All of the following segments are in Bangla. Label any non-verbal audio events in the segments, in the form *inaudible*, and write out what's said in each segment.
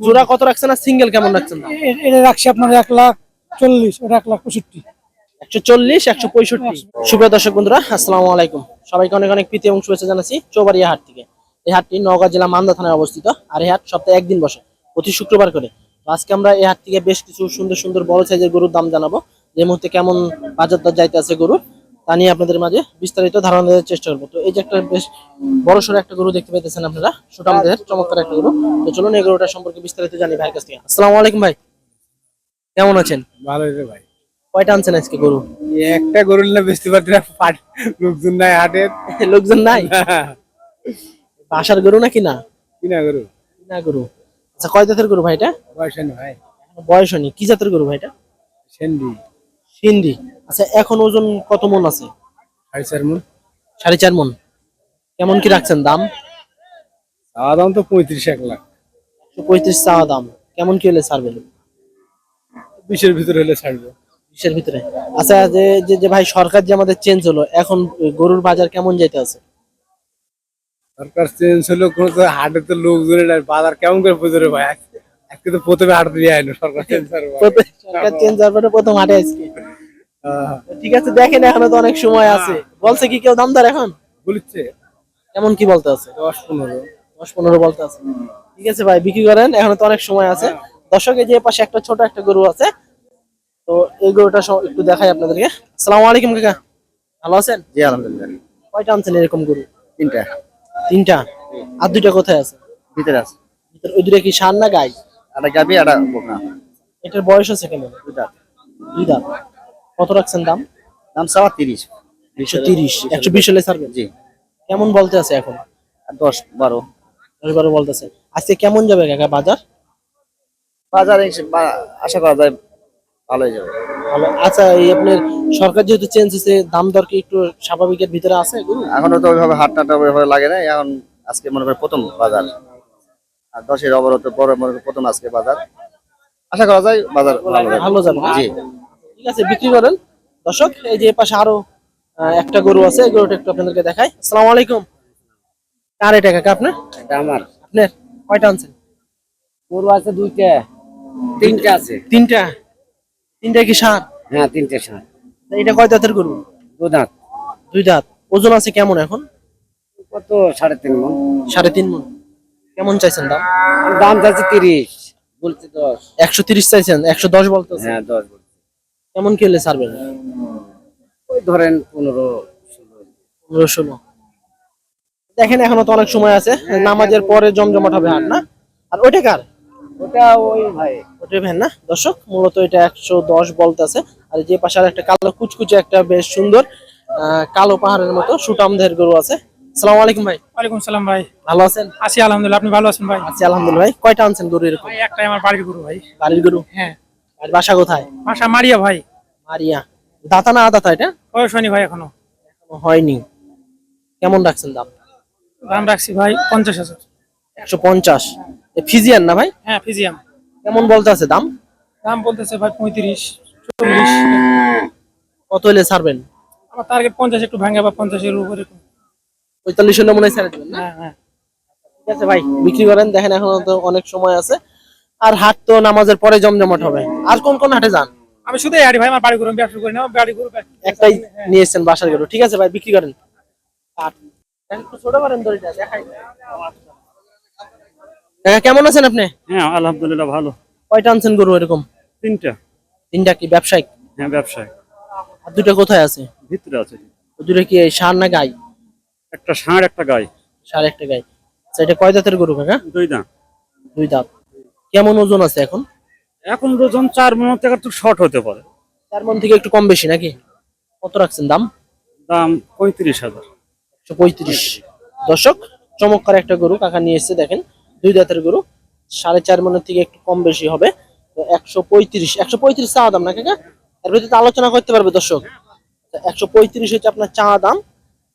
জোড়া কত রাখছেন আর সিঙ্গেল কেমন রাখছেন? এটা রাখছি আপনার এক লাখ চল্লিশ ওটা এক লাখ পঁয়ষট্টি। একশো চল্লিশ একশো পঁয়ষট্টি। সুপ্রিয় দর্শক বন্ধুরা আসসালামু আলাইকুম। সবাইকে অনেক অনেক প্রীতি এবং শুভেচ্ছা জানাচ্ছি চৌবাড়িয়া হাট থেকে। এই হাটটি নওগাঁ জেলা মান্দা থানায় অবস্থিত আর এই হাট সপ্তাহে একদিন বসে প্রতি শুক্রবার করে। আজকে আমরা এই হাট থেকে বেশ কিছু সুন্দর সুন্দর বড় সাইজের গরুর দাম জানাব যে মুহূর্তে কেমন বাজার দর যাইতে আছে গরুর। তা নিয়ে আপনাদের মাঝে বিস্তারিত ধারণা দেওয়ার চেষ্টা করব। তো এই যে একটা বেশ বড় সড়ো একটা গরু দেখতে পেতেছেন আপনারা সেটা আমাদের চমৎকার একটা গরু। তো চলুন এই গরুটা সম্পর্কে বিস্তারিত জানি ভাইয়ের কাছ থেকে। আসসালামু আলাইকুম ভাই কেমন আছেন? ভালো রে ভাই। কয়টা আনছেন আজকে গরু? একটা গরু না বেচতে পারছি না লোকজন নাই হাটের *laughs* লোকজন নাই? বাসার গরু নাকি না? কিনা গরু? গরু। আচ্ছা কয় জাতের গরু ভাই বয়স কি জাতের গরু ভাইটা সেন্ডি সিন্ধি। আচ্ছা এখন ওজন কত মন আছে? সাড়ে চার মন। সাড়ে চার মন। কেমন কি রাখছেন দাম? চাওয়া দাম তো পঁয়ত্রিশ এক লাখ। পঁয়ত্রিশ চাওয়া দাম। কেমন কি হলে ছাড়বেন? বিশের ভিতরে হলে ছাড়বো। বিশের ভিতরে। আচ্ছা যে যে ভাই সরকার যে আমাদের চেঞ্জ হলো এখন গরুর বাজার কেমন যাইতে আছে? সরকার চেঞ্জ হলো কোনো তো হাটে তো লোকজনের বাজার কেমন করে বুঝে রে ভাই? আজকে- তো প্রথমে হাট দিয়ে আইলো সরকার চেঞ্জ সরকার চেঞ্জ হওয়ার পরে প্রথম হাটে আজকে ঠিক আছে দেখেন এখনও তো অনেক সময় আছে। বলছে কি কেউ দাম দর এখন? বলিচ্ছে। কেমন কি বলতে আছে? দশ পনেরো। দশ পনেরো বলতে আছে। ঠিক আছে ভাই বিক্রি করেন এখনও তো অনেক সময় আছে। দর্শকের যে পাশে একটা ছোট একটা গরু আছে। তো এই গরুটা একটু দেখাই আপনাদেরকে। সালাম আলাইকুম কাকা। ভালো আছেন? জি আলহামদুলিল্লাহ। কয়টা আনছেন এরকম গরু? তিনটা। তিনটা? আর দুইটা কোথায় আছে? ভিতরে আছে। ভিতরে ওই দুটা কি সার না গাই? একটা গাবি একটা বোকা। এটার বয়স আছে কেমন? দুটা দুই দাঁত। কত রাখছেন দাম? দাম সাবা তিরিশ। একশো তিরিশ। একশো বিশ হলে ছাড়বেন? জি। কেমন বলতে আছে এখন? দশ বারো। দশ বারো বলতেছে। আজকে কেমন যাবে কাকা বাজার? বাজারে আশা করা যায় ভালো হয়ে যাবে। ভালো। আচ্ছা এই আপনার সরকার যেহেতু চেঞ্জ হয়েছে দাম দর কি একটু স্বাভাবিকের ভিতরে আছে এখনও তো ওইভাবে হাট টাটা ওইভাবে লাগে না এখন আজকে মনে করি প্রথম বাজার। আর দশের অবরত পরে মনে করি প্রথম আজকে বাজার। আশা করা যায় বাজার ভালো যাবে। জি। ঠিক আছে বিক্রি করেন। দর্শক এই যে পাশে আরও একটা গরু আছে এই গরুটা একটু আপনাদেরকে দেখাই। আসসালামু আলাইকুম। কার এটা কাকা আপনার? এটা আমার। আপনার? কয়টা আনছেন? গরু আছে দুইটা। তিনটা আছে। তিনটা? তিনটা কি সার? হ্যাঁ তিনটে সার। এটা কয় দাঁতের গরু? দু দাঁত। দুই দাঁত। ওজন আছে কেমন এখন? কত? সাড়ে তিন মন। সাড়ে তিন মন। কেমন চাইছেন দাম? দাম চাইছে তিরিশ। বলছে দশ। একশো তিরিশ চাইছেন একশো দশ বলতেছে। হ্যাঁ দশ কেমন কি হলে ছাড়বেন? ওই ধরেন পনেরো পনেরো ষোলো। দেখেন এখনও তো অনেক সময় আছে। নামাজের পরে জমজমাট হবে হাট না? আর ওইটা কার? ওটা ওই ভাই। ওটাই ভ্যান না? দর্শক মূলত এটা একশো দশ বলতে আছে। আর যে পাশে আর একটা কালো কুচকুচে একটা বেশ সুন্দর আহ, কালো পাহাড়ের মতো সুটামদের গরু আছে। সালাম আলাইকুম ভাই। ওয়ালাইকুম সালাম ভাই। ভালো আছেন? আছি আলহামদুলিল্লাহ আপনি ভালো আছেন ভাই? আছি আলহামদুলিল্লাহ ভাই। কয়টা আনছেন গরু এরকম? একটাই আমার বাড়ির গরু ভাই। বাড়ির গরু? হ্যাঁ। আর বাসা কোথায়? বাসা মারিয়া ভাই। মারিয়া। দাতা না আদাতা এটা? বয়স হয়নি ভাই এখনও। এখনও হয়নি। কেমন রাখছেন দাম? দাম রাখছি ভাই পঞ্চাশ হাজার। একশো পঞ্চাশ। ফিজিয়ান না ভাই? হ্যাঁ ফিজিয়াম কেমন বলতে আছে দাম? দাম বলতেছে ভাই পঁয়ত্রিশ চল্লিশ। কত হলে ছাড়বেন? আমার টার্গেট পঞ্চাশ একটু ভাঙে বা পঞ্চাশের উপরে। পঁয়তাল্লিশ হলে মনে হয় ছেড়ে দেবেন না? হ্যাঁ হ্যাঁ। ঠিক আছে ভাই বিক্রি করেন। দেখেন এখনও তো অনেক সময় আছে। আর হাট তো নামাজের পরে জমজমাট হবে। আর কোন কোন হাটে যান? আমি শুধু আড়ি ভাই আমার বাড়ি গরু ব্যবসা করি না বাড়ি গরু একটাই নিয়েছেন বাসার গরু। ঠিক আছে ভাই বিক্রি করেন। ছোট করেন দড়িটা দেখাই। কেমন আছেন আপনি? হ্যাঁ আলহামদুলিল্লাহ ভালো। কয়টা আনছেন গরু এরকম? তিনটা। তিনটা কি ব্যবসায়িক? হ্যাঁ ব্যবসায় আর দুটো কোথায় আছে? ভিতরে আছে। দুটো কি এই সার না গাই? একটা ষাঁড় একটা গাই। সার একটা গাই। আচ্ছা এটা কয় দাঁতের গরু কাকা? দুই দাম দুই দাঁত। কেমন ওজন আছে এখন? এখন ওজন চার মন থেকে একটু শর্ট হতে পারে। চার মন থেকে একটু কম বেশি নাকি? কত রাখছেন দাম? দাম পঁয়ত্রিশ হাজার। একশো পঁয়ত্রিশ। দর্শক চমৎকার একটা গরু কাকা নিয়ে এসেছে দেখেন দুই দাঁতের গরু সাড়ে চার মনের থেকে একটু কম বেশি হবে। একশো পঁয়ত্রিশ একশো পঁয়ত্রিশ চা দাম না কাকা? এর ভিতরে আলোচনা করতে পারবে দর্শক। একশো পঁয়ত্রিশ হচ্ছে আপনার চা দাম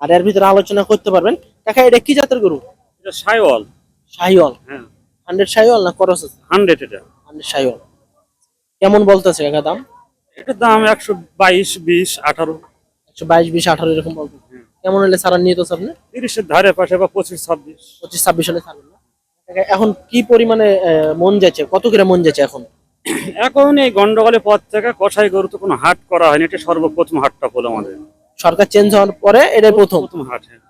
আর এর ভিতরে আলোচনা করতে পারবেন। কাকা এটা কি জাতের গরু? এটা সাইওয়াল। শাহিওয়াল হ্যাঁ। হান্ড্রেড শাহিওয়াল না করস হান্ড্রেড এটা। হান্ড্রেড শাহিওয়াল কেমন বলতেছে কাকা দাম? এটার দাম একশো বাইশ বিশ আঠারো। একশো বাইশ বিশ আঠারো এরকম বলতে কেমন হলে সারা নিয়ে তো আপনি তিরিশের ধারে পাশে বা পঁচিশ ছাব্বিশ। পঁচিশ ছাব্বিশ হলে ছাড়বেন না। এখন কি পরিমাণে মন যাচ্ছে? কত করে মন যাচ্ছে এখন? এখন এই গন্ডগোলের পর থেকে কষাই গরু তো কোনো হাট করা হয়নি। এটা সর্বপ্রথম হাটটা হলো আমাদের। সরকার চেঞ্জ হওয়ার পরে এটা প্রথম প্রথম। হাট হ্যাঁ।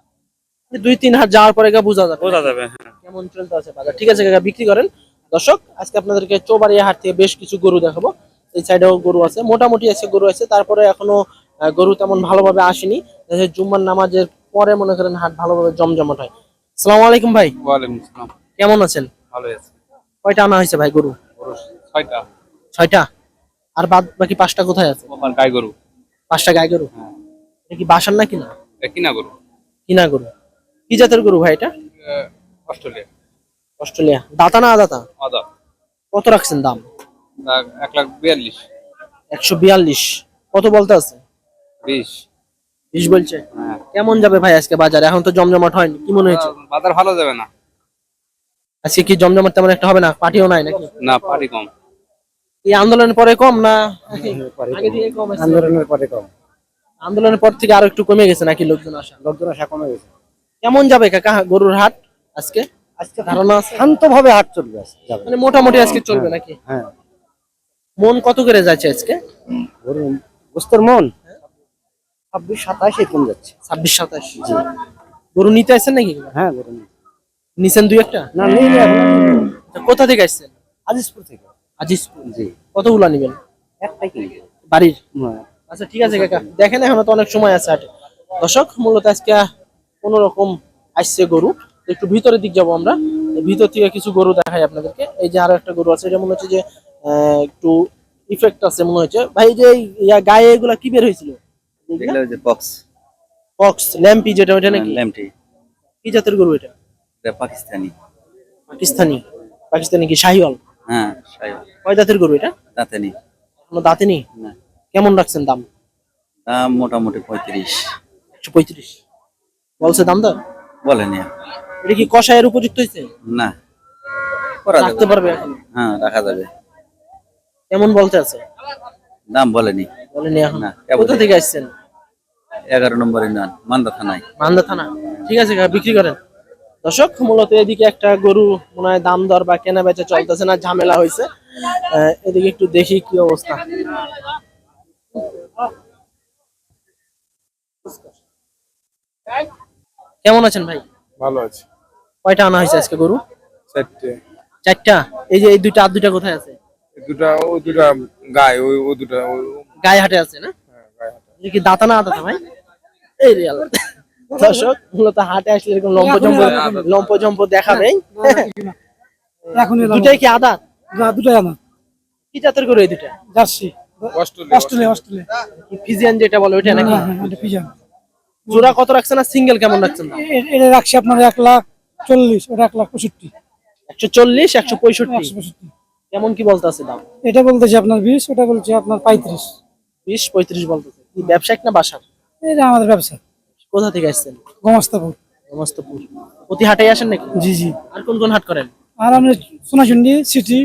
দুই তিন হাত যাওয়ার পরে বোঝা যাবে। বোঝা যাবে হ্যাঁ। কেমন চলতে আছে বাজার। ঠিক আছে কাকা বিক্রি করেন। দর্শক আজকে আপনাদেরকে চৌবাড়িয়া হাট থেকে বেশ কিছু গরু দেখাবো। এই সাইডেও গরু আছে। মোটামুটি আছে গরু আছে। তারপরে এখনও গরু তেমন ভালোভাবে আসেনি। জুম্মার নামাজের পরে মনে করেন হাট ভালোভাবে জমজমাট হয়। সালাম আলাইকুম ভাই। ওয়ালাইকুম আসসালাম। কেমন আছেন? ভালো আছে। কয়টা আনা হয়েছে ভাই গরু? ছয়টা। ছয়টা? আর বাদ বাকি পাঁচটা কোথায় আছে? আমার গাই গরু। পাঁচটা গাই গরু। এটা কি বাসার না? কিনা কিনা গরু। কিনা গরু। কি জাতের গরু ভাই এটা? অস্ট্রেলিয়া। অস্ট্রেলিয়া। দাতা না আদাতা? আদা। কত রাখছেন দাম? এক লাখ বিয়াল্লিশ। একশো বিয়াল্লিশ। কত বলতে আছে? বিশ। বিশ বলছে। হ্যাঁ। কেমন যাবে ভাই আজকে বাজারে? এখন তো জমজমাট হয়নি। কি মনে হয়েছে? বাজার ভালো যাবে না। আজকে কি জমজমাট তেমন একটা হবে না? পার্টিও নাই নাকি? না পাটি কম। এই আন্দোলনের পরে কম না? আগে থেকে কম আন্দোলনের পরে কম। আন্দোলনের পর থেকে আরও একটু কমে গেছে নাকি লোকজন আসা? লোকজন আসা কমে গেছে। কেমন যাবে কাকা গরুর হাট আজকে? আজকে ধারণা আছে? শান্ত ভাবে হাট চলবে যাবে মানে মোটামুটি আজকে চলবে নাকি? হ্যাঁ। মন কত করে যাচ্ছে আজকে? গরু গোস্তর মন? ছাব্বিশ সাতাশ এরকম যাচ্ছে। ছাব্বিশ সাতাশ। গরু নিতে আসছেন নাকি হ্যাঁ গরু নিছেন দুই একটা? না নেই কোথা থেকে আসছেন? আজিজপুর থেকে। আজিজপুর। জি। কতগুলা নিবেন? একটাই কিনি বাড়ির? হ্যাঁ। আচ্ছা ঠিক আছে কাকা। দেখেন এখনও তো অনেক সময় আছে হাটে। দর্শক মূলত আজকে কোন রকম আসছে গরু। একটু ভিতরের দিক যাব আমরা। ভিতর থেকে কিছু গরু দেখাই আপনাদেরকে। এই যে আরও একটা গরু আছে এটা মনে হচ্ছে যে একটু ইফেক্ট আছে মনে হচ্ছে। ভাই যে গায়ে এগুলা কি বের হয়েছিল? বক্স বক্স ল্যাম্পি যেটা ওটা নাকি? ল্যাম্পটি কি জাতের গরু এটা? এটা পাকিস্তানি। পাকিস্তানি। পাকিস্তানি কি শাহিওয়াল? হ্যাঁ কয় জাতের গরু এটা? দাঁতে নেই কোনো দাঁতে নেই না। কেমন রাখছেন দাম? দাম মোটামুটি পঁয়ত্রিশ। একশো পঁয়ত্রিশ। বলছে দাম দর? বলেনি। এটা কি কষায়ের উপযুক্ত হয়েছে না। করা রাখতে পারবে এখন? হ্যাঁ রাখা যাবে। কেমন বলতে আছে? দাম বলেনি। বলেনি এখন? না, কোথা থেকে আসছেন? এগারো নম্বরে নেন মান্দা থানায়। মান্দা থানা। ঠিক আছে বিক্রি করেন। দর্শক মূলত এদিকে একটা গরু মনে হয় দাম দর বা কেনা বেচা চলতেছে না ঝামেলা হয়েছে এদিকে একটু দেখি কি অবস্থা। কেমন আছেন ভাই? ভালো আছে। কয়টা আনা হয়েছে আজকে গরু? চারটে। চারটা? এই যে এই দুইটা আর দুইটা কোথায় আছে? দুটা ও দুটা গায়ে ওই ও দুটা ও- গায়ে হাটে আছে না? হ্যাঁ, গায়ে হাঁটা। এটা কি দাতা না আদাতা ভাই? এই রে আল্লাহ। দর্শক মূলত হাটে আসলে এরকম লম্প জম্প লম্প জম্প দেখাবে এখন দুটাই কি আদা দুটাই আমার কি জাতের গরু এই দুটা জার্সি। Australia Australia Australia. কি ফিজিয়ান যেটা বলে ওইটা নাকি? এটা পিজন জোড়া কত রাখছেন আর সিঙ্গেল কেমন রাখছেন? এটা রাখছি আপনার এক লাখ চল্লিশ এক লাখ পঁয়ষট্টি। একশো চল্লিশ একশো পঁয়ষট্টি। একশো পঁয়ষট্টি। কেমন কি বলতে আছে দাম? এটা বলতেছি আপনার বিশ ওটা বলছি আপনার পঁয়ত্রিশ। বিশ পঁয়ত্রিশ বলতেছে। কি ব্যবসায়িক না বাসার এটা আমাদের ব্যবসা। কোথা থেকে আসছেন? গোমাস্তাপুর। সমস্তপুর প্রতি হাটে আসেন নাকি? জি জি। আর কোন কোন হাট করেন? আর আমি Sonachandi city.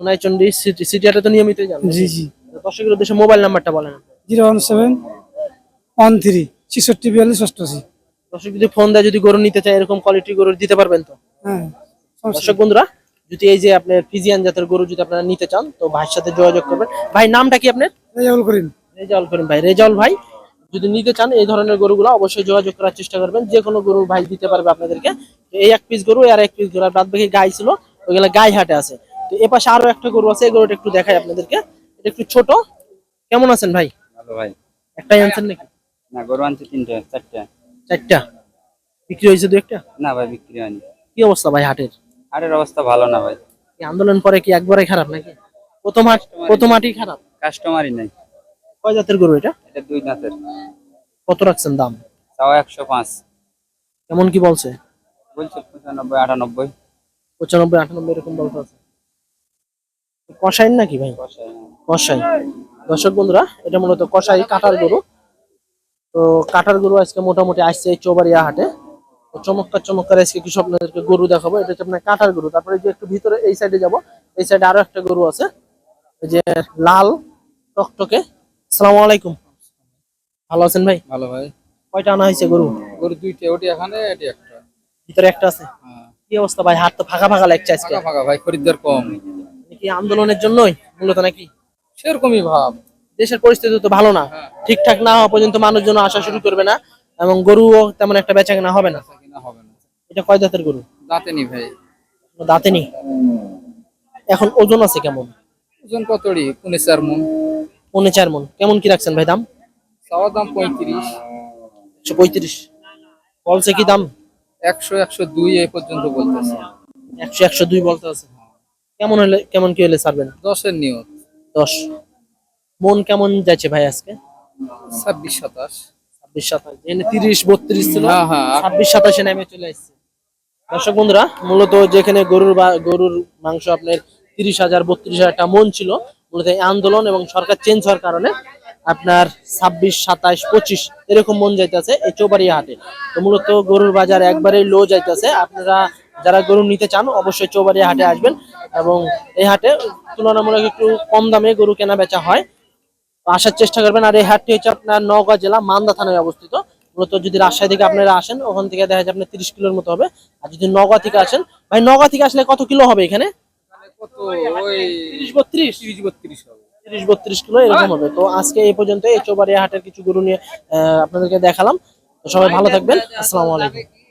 Sonaichandi city city হাটে তো নিয়মিতই যান জি জি। দর্শকের উদ্দেশ্যে মোবাইল নাম্বারটা বলেন। Zero one seven one three. ছেষট্টি বিয়াল্লিশ অষ্টআশি। দর্শক যদি ফোন দেয় যদি গরু নিতে চায় এরকম কোয়ালিটি গরু দিতে পারবেন তো? হ্যাঁ দর্শক বন্ধুরা যদি এই যে আপনার ফিজিয়ান জাতের গরু যদি আপনারা নিতে চান তো ভাইয়ের সাথে যোগাযোগ করবেন। ভাই নামটা কি আপনার। রেজাউল করিম। রেজাউল করিম ভাই রেজাউল ভাই যদি নিতে চান এই ধরনের গরুগুলো অবশ্যই যোগাযোগ করার চেষ্টা করবেন। যে কোনো গরু ভাই দিতে পারবে আপনাদেরকে। এই এক পিস গরু আর এক পিস গরু আর বাদ বাকি গাই ছিল ওইগুলো গাই হাটে আছে। তো এ পাশে আরও একটা গরু আছে এই গরুটা একটু দেখাই আপনাদেরকে। এটা একটু ছোট। কেমন আছেন ভাই? ভালো ভাই। একটাই আনছেন নাকি? না গরু আনছে তিনটে চারটে। চারটা? বিক্রি হয়েছে দু একটা? না ভাই বিক্রি হয়নি। কি অবস্থা ভাই হাটের? হাটের অবস্থা ভালো না ভাই। এই আন্দোলন পরে কি একবারে খারাপ নাকি? প্রথম হাট প্রথম হাটই খারাপ। কাস্টমারই নাই। কয় জাতের গরু এটা? এটা দুই দাঁতের কত রাখছেন দাম? তাও একশো পাঁচ। কেমন কি বলছে? বলছে পঁচানব্বই আটানব্বই। পঁচানব্বই আটানব্বই এরকম বলতে আছে। কষাইন নাকি ভাই? কষাই দর্শক বন্ধুরা এটা মূলত কষাই কাটার গরু। তো কাটার গরু আজকে মোটামুটি আসছে এই চৌবাড়িয়া হাটে। চমৎকার চমৎকার আজকে কিছু আপনাদেরকে গরু দেখাবো। এটা হচ্ছে আপনার কাটার গরু। তারপরে যে একটু ভিতরে এই সাইডে যাব এই সাইডে আরও একটা গরু আছে। যে লাল টকটকে। সালাম আলাইকুম। ভালো আছেন ভাই? ভালো ভাই। কয়টা আনা হয়েছে গরু? গরু দুইটা ওটি এখানে এটি একটা। ভিতরে একটা আছে? হ্যাঁ। কি অবস্থা ভাই? হাত তো ফাঁকা ফাঁকা লাগছে আজকে। ফাঁকা ফাঁকা ভাই খরিদ্দার কম। কি আন্দোলনের জন্যই মূলত নাকি? সেরকমই ভাব। দেশের পরিস্থিতি তো ভালো না। ঠিকঠাক না হওয়া পর্যন্ত মানুষজন আসা শুরু করবে না এবং গরুও তেমন একটা বেচা কেনা হবে না। এটা কয় দাঁতের গরু? দাঁতে নি ভাই। দাঁতে নেই? এখন ওজন আছে কেমন? ওজন কতড়ি? পুনে চার মন। পৌনে চার মন। কেমন কি রাখছেন ভাই দাম? চাওয়ার দাম পঁয়ত্রিশ। একশো পঁয়ত্রিশ। বলছে কি দাম? একশো একশো দুই এই পর্যন্ত বলতেছে। একশো একশো দুই বলতে আছে। কেমন হলে কেমন কি হলে ছাড়বেন? দশের নিয়ত। দশ। মন কেমন যাচ্ছে ভাই আজকে? ছাব্বিশ সাতাশ। ছাব্বিশ সাতাশ এখানে তিরিশ বত্রিশ ছিল হ্যাঁ হ্যাঁ। ছাব্বিশ সাতাশে নেমে চলে আসছে। দর্শক বন্ধুরা মূলত যেখানে গরুর বা গরুর মাংস আপনার তিরিশ হাজার বত্রিশ হাজার টাকা মন ছিল মূলত এই আন্দোলন এবং সরকার চেঞ্জ হওয়ার কারণে আপনার ছাব্বিশ সাতাশ পঁচিশ এরকম মন যাইতেছে এই চৌবাড়িয়া হাটে। তো মূলত গরুর বাজার একবারেই লো যাইতেছে। আপনারা যারা গরু নিতে চান অবশ্যই চৌবাড়িয়া হাটে আসবেন এবং এই হাটে তুলনামূলক একটু কম দামে গরু কেনা বেচা হয়। আসার চেষ্টা করবেন। আর এই হাটটি হচ্ছে আপনার নওগাঁ জেলা মান্দা থানায় অবস্থিত। মূলত যদি রাজশাহী থেকে আপনারা আসেন ওখান থেকে দেখা যায় আপনার তিরিশ কিলোর মতো হবে। আর যদি নওগাঁ থেকে আসেন ভাই নওগাঁ থেকে আসলে কত কিলো হবে এখানে? কত? তিরিশ বত্রিশ। তিরিশ তিরিশ বত্রিশ কিলো এরকম হবে। তো আজকে এই পর্যন্ত এই চৌবাড়িয়া হাটের কিছু গরু নিয়ে আহ, আপনাদেরকে দেখালাম। তো সবাই ভালো থাকবেন। আসসালামু আলাইকুম।